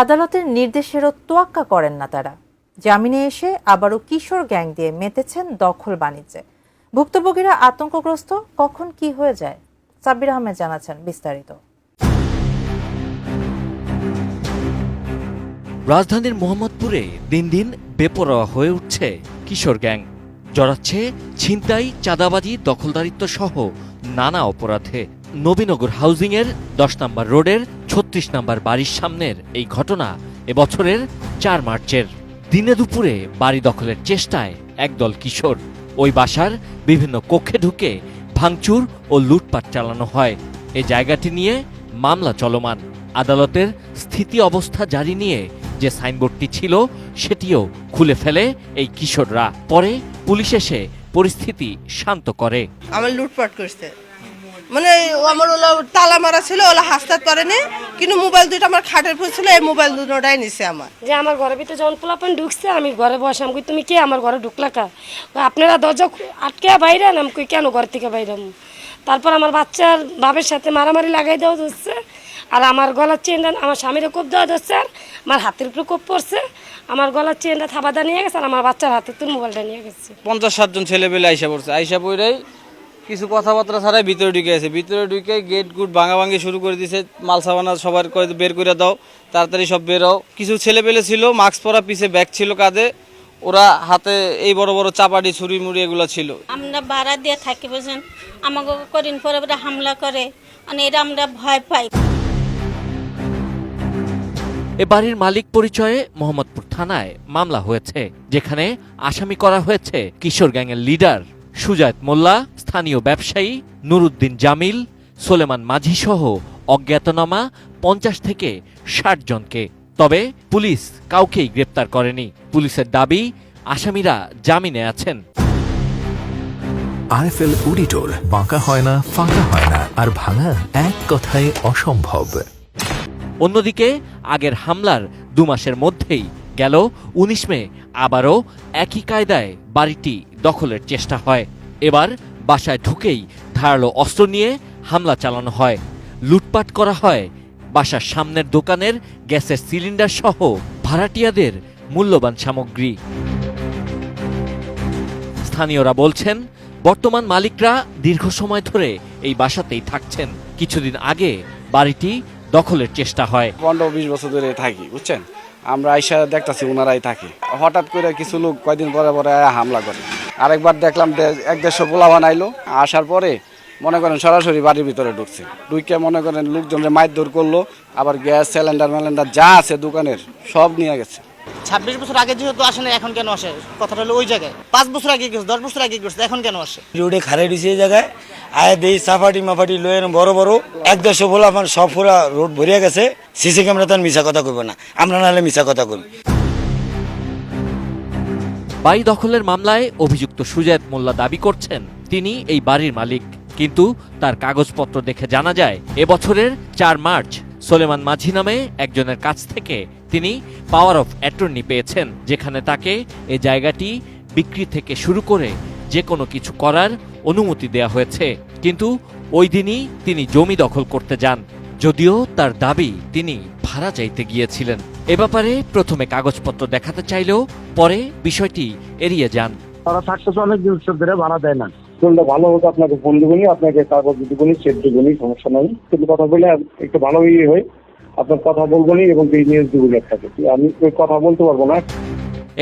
আদালতের নির্দেশেরও তোয়াক্কা করেন না তারা। জামিনে এসে আবারও কিশোর গ্যাং দিয়ে মেতেছেন দখল বাণিজ্যে। ভুক্তভোগীরা আতঙ্কগ্রস্ত, কখন কি হয়ে যায়? সাব্বির আহমেদ জানাচ্ছেন বিস্তারিত। রাজধানীর মোহাম্মদপুরে দিন দিন বেপরোয়া হয়ে উঠছে কিশোর গ্যাং। জড়াচ্ছে ছিনতাই, চাঁদাবাজি দখলদারিত্ব সহ নানা অপরাধে। নবীনগর হাউজিংয়ের দশ নম্বর রোডের ছত্রিশ নম্বর বাড়ির সামনের এই ঘটনা এবছরের চার মার্চের। দিনে দুপুরে বাড়ি দখলের চেষ্টায় একদল কিশোর। ওই বাসার বিভিন্ন কক্ষে ঢুকে ভাঙচুর ও লুটপাট চালানো হয়। এই জায়গাটি নিয়ে মামলা চলমান। আদালতের স্থিতি অবস্থা জারি নিয়ে যে সাইনবোর্ডটি ছিল, সেটিও খুলে ফেলে এই কিশোররা। পরে পুলিশ এসে পরিস্থিতি শান্ত করে। আমার লুটপাট করছে। মানে ও আমার ওলা তালা মারা ছিল ওলা হাসতে পারেনি। কিন্তু মোবাইল দুটো আমার খাটের উপর ছিল এই মোবাইল দুটোটাই নিছে আমার। যে আমার ঘরের ভিতরে যখন পোলাপান ঢুকছে আমি ঘরে বসে আমি কই, তুমি কে? আমার ঘরে ঢুকলা কা? আপনারা দরজা আটকে বাইরে আমি কই কেন ঘর থেকে বাইরে তারপর আমার বাচ্চার বাবার সাথে মারামারি লাগাই দেওয়া হচ্ছে। আর আমার গলার চেনটা আমার স্বামীরও কোপ দেওয়া হচ্ছে। আর আমার হাতের উপরে কোপ পড়ছে। আমার গলার চেনটা থাবাদা নিয়ে গেছে আর আমার বাচ্চার হাতে তুই মোবাইলটা নিয়ে গেছে। পঞ্চাশ ষাটজন ছেলে পেলে আইসা পড়ছে। আইসা পড়েই কিছু কথাবার্তা ছাড়াই ভিতরে ঢুকে আছে ভিতরে ঢুকে গেট গুট ভাঙা ভাঙি শুরু করে দিছে মাল সাবানা সবার করে বের করে দাও তাড়াতাড়ি সব বেরও কিছু ছেলে পেলে ছিল মাস্ক পরা পিছে ব্যাগ ছিল কাঁধে। ওরা হাতে এই বড় বড় চাপাটি ছুরি মুড়ি এগুলো ছিল। আমরা ভাড়া দিয়ে থাকি বুঝেন আমাকে কদিন পরে পরে হামলা করে। মানে এটা আমরা ভয় পাই। এ বাড়ির মালিক পরিচয়ে মোহাম্মদপুর থানায় মামলা হয়েছে যেখানে আসামি করা হয়েছে কিশোর গ্যাংয়ের লিডার। সুজাত মোল্লা স্থানীয় ব্যবসায়ী নুরুদ্দিন জামিল সোলেমান মাঝি সহ অজ্ঞাতনামা পঞ্চাশ থেকে ষাট জনকে। তবে পুলিশ কাউকেই গ্রেপ্তার করেনি। পুলিশের দাবি আসামিরা জামিনে আছেন। আরএফএল অডিটর বাঁকা হয় না ফাঁকা হয় না আর ভাঙা এক কথায় অসম্ভব। অন্যদিকে আগের হামলার দু মাসের মধ্যেই গেল উনিশ মে আবারও একই কায়দায় বাড়িটি দখলের চেষ্টা হয়। এবার বাসায় ঢুকেই ধারালো অস্ত্র নিয়ে হামলা চালানো হয়। লুটপাট করা হয়। বাসার সামনের দোকানের গ্যাসের সিলিন্ডার সহ ভাড়াটিয়াদের মূল্যবান সামগ্রী। স্থানীয়রা বলছেন, বর্তমান মালিকরা দীর্ঘ সময় ধরে এই বাসাতেই থাকছেন। কিছুদিন আগে বাড়িটি দখলের চেষ্টা হয়। পনেরো বিশ বছর ধরে থাকি, বুঝছেন? আমরা আইসা দেখতাছি, ওনারাই থাকে। হঠাৎ করে কিছু লোক কয়দিন পরে পরে হামলা করে। আরেকবার দেখলাম এক দেড়শো পোলা বানাইলো আসার পরে মনে করেন সরাসরি বাড়ির ভিতরে ঢুকছে। ঢুকে মনে করেন লোকজনের মারধর করল আবার গ্যাস সিলিন্ডার ম্যালেন্ডার যা আছে দোকানের সব নিয়ে গেছে। ছাব্বিশ বছর আগে যেহেতু আসে না এখন কেন আসে? কথাটা হলো ওই জায়গায়। পাঁচ বছর আগে গেছে দশ বছর আগে গেছে এখন কেন আসে? রোডে খারে দিছে এই জায়গায় আয় দেই সাফাটি মাফাটি লয়ে বড় বড় এক দেড়শো বলে আমার সব পুরা রোড ভরিয়া গেছে সিসি ক্যামেরা তো আর মিশা কথা কইব না আমরা নাহলে মিশা কথা কই বাড়ি দখলের মামলায় অভিযুক্ত সুজাত মোল্লা দাবি করছেন, তিনি এই বাড়ির মালিক। কিন্তু তার কাগজপত্র দেখে জানা যায়, এবছরের চার মার্চ সোলেমান মাঝি নামে একজনের কাছ থেকে তিনি পাওয়ার অফ অ্যাটর্নি পেয়েছেন, যেখানে তাকে এ জায়গাটি বিক্রি থেকে শুরু করে যে কোনো কিছু করার অনুমতি দেয়া হয়েছে। কিন্তু ওই দিনই তিনি জমি দখল করতে যান, যদিও তার দাবি তিনি ভাড়া চাইতে গিয়েছিলেন। এ ব্যাপারে প্রথমে কাগজপত্র দেখাতে চাইলেও পরে বিষয়টি এড়িয়ে যান। তারা থাকতেছে অনেক দিন ধরে ভাড়া দেয় না। চললে ভালো হতো আপনাকে ফোন দেবনি আপনাকে কাগজ দেবনি চেক দেবনি সমস্যা নাই। কিন্তু কথা বলে একটু ভালো ইয়ে হয় আপনার কথা বলব বলবনি এবং বিজনেস দেবনি একসাথে আমি ওই কথা বলতে পারব না।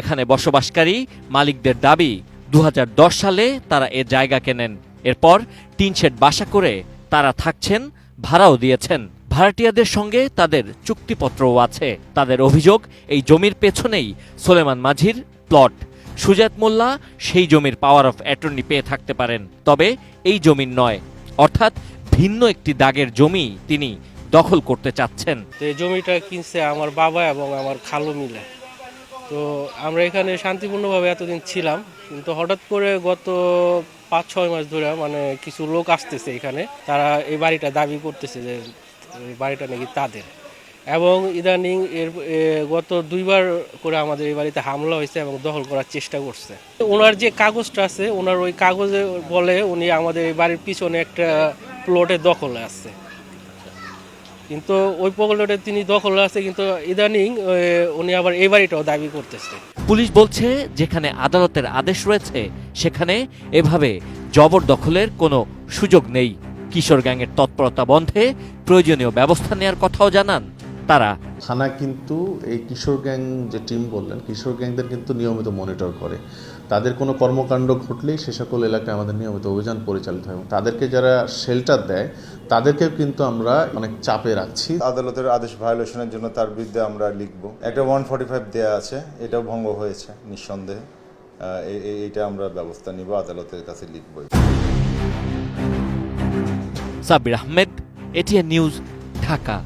এখানে বসবাসকারী মালিকদের দাবি দু হাজার দশ সালে তারা এ জায়গা কেনেন। এরপর টিন শেড বাসা করে তারা থাকছেন ভাড়াও দিয়েছেন। ভাড়াটিয়াদের সঙ্গে তাদের চুক্তিপত্রও আছে। তাদের অভিযোগ, এই জমির পেছনেই সোলেমান মাঝির প্লট। সুজাত মোল্লা সেই জমির পাওয়ার অফ অ্যাটর্নি পেয়ে থাকতে পারেন। তবে এই জমির নয়, অর্থাৎ ভিন্ন একটি দাগের জমি তিনি দখল করতে চাচ্ছেন। তো এই জমিটা কিনছে আমার বাবা এবং আমার খালু মিলে। তো আমরা এখানে শান্তিপূর্ণভাবে এতদিন ছিলাম, কিন্তু হঠাৎ করে গত পাঁচ ছয় মাস ধরে মানে কিছু লোক আসতেছে এখানে। তারা এই বাড়িটা দাবি করতেছে যে বাড়িটা নাকি তাদের। এবং ইদানিং এর গত দুইবার করে আমাদের এই বাড়িতে হামলা হয়েছে এবং দখল করার চেষ্টা করছে। ওনার যে কাগজটা আছে, ওনার ওই কাগজে বলে উনি আমাদের এই বাড়ির পিছনে একটা প্লটে দখলে আছে। কিন্তু ওই প্রকল্পটা তিনি দখল আছে, কিন্তু ইদানিং উনি আবার এই বাড়িটাও দাবি করতেছে। পুলিশ বলছে, যেখানে আদালতের আদেশ রয়েছে, সেখানে এভাবে জবরদখলের কোনো সুযোগ নেই। কিশোর গ্যাংয়ের তৎপরতা বন্ধে প্রয়োজনীয় ব্যবস্থা নেওয়ার কথাও জানান তারা। থানা কিন্তু এই কিশোর গ্যাং যে টিম বললেন কিশোর গ্যাংদের কিন্তু নিয়মিত মনিটর করে। তাদের কোনো কর্মকাণ্ড ঘটলেই সে সকল এলাকায় আমাদের নিয়মিত অভিযান পরিচালিত হয়। এবং তাদেরকে যারা শেল্টার দেয় তাদেরকেও কিন্তু আমরা অনেক চাপে রাখছি। আদালতের আদেশ ভায়োলেশনের জন্য তার বিরুদ্ধে আমরা লিখব। একটা ওয়ান ফর্টি ফাইভ দেওয়া আছে এটাও ভঙ্গ হয়েছে নিঃসন্দেহে। আহ, এ- এ- এটা আমরা ব্যবস্থা নিব আদালতের কাছে লিখবই। Sabbir Ahmed ATN news Dhaka.